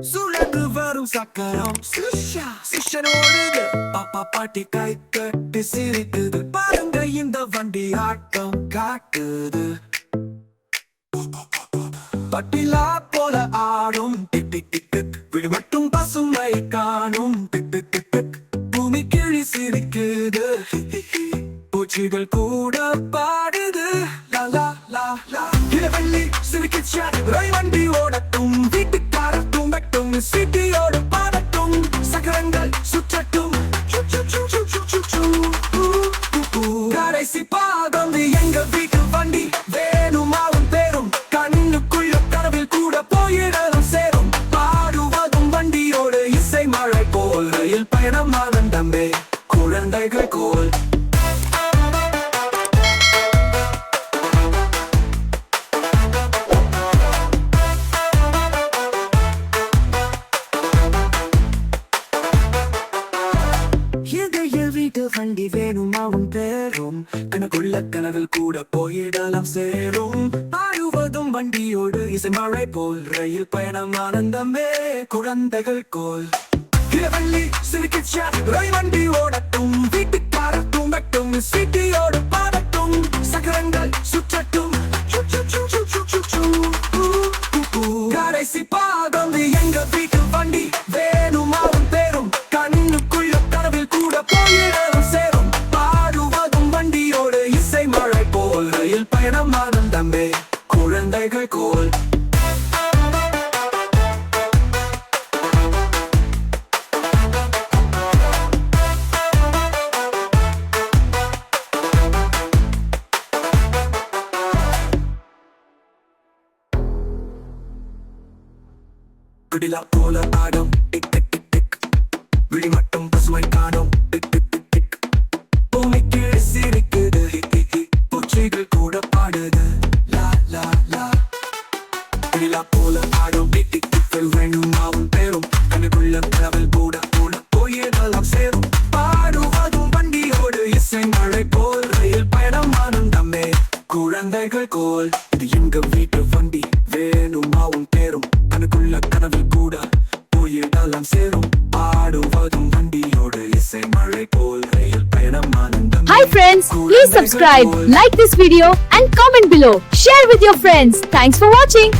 சுழந்து வரும் சக்கரம். சிஷ்யா சிஷ்யனோடுது பாப்பா பாட்டி கை கட்டி சிரிக்குது. பாருங்க இந்த வண்டி ஆட்டம் காட்டுது. பட்டிலா போல ஆடும். Tick tick tick tick. விழி மட்டும் பசுமை காணும். Tick tick tick tick. பூமி கிழி சிரிக்குது. பூச்சிகள் கூட பாடுது. லா லா லா. சிரிக்கிச்சா ரை வண்டி ஓடட்டும் வீட்டுக்காரர் தூங்கட்டும் சிட்டியோடு பாடட்டும் சக்கரங்கள் சுற்றட்டும். கடைசி பாகம் எங்க வீட்டு வண்டி. வண்டி வேணுமா உன் பேரும் கணக்குள்ள கனவில் கூட போயிடலாம் சேரும். ஆடுவதும் வண்டியோடு இசை மழை போல் ரயில் பயணம் ஆனந்தமே குழந்தைகள் கோல். கிழவள்ளி சிரிக்கிச்சா ரயில் வண்டி ஓடட்டும். குழந்தைகள் கோல் குடிலா போல ஆடும் டிக் டிக் டிக் டிக் விழி குடிலா போல ஆடும் டிக் டிக் டிக் வெல் வேணும் அவன் பேரும் கண்ணுக்குள்ள கனவில் கூட கூட போயிடலாம் சேரும் பாடுவதும் வண்டியோடு இசை மழை போல் ரயில் பயணம் ஆனந்தமே குழந்தைகள் கோல் இது எங்க வீட்டு வண்டி வேணுமா உன் பேரும் கணக்குள்ள கனவில் கூட போயிடலாம் சேரும் பாடுவதும் வண்டியோடு இசை மழை போல் ரயில் பயணம் ஆனந்தமே Hi friends, please subscribe, like this video and comment below. Share with your friends. Thanks for watching.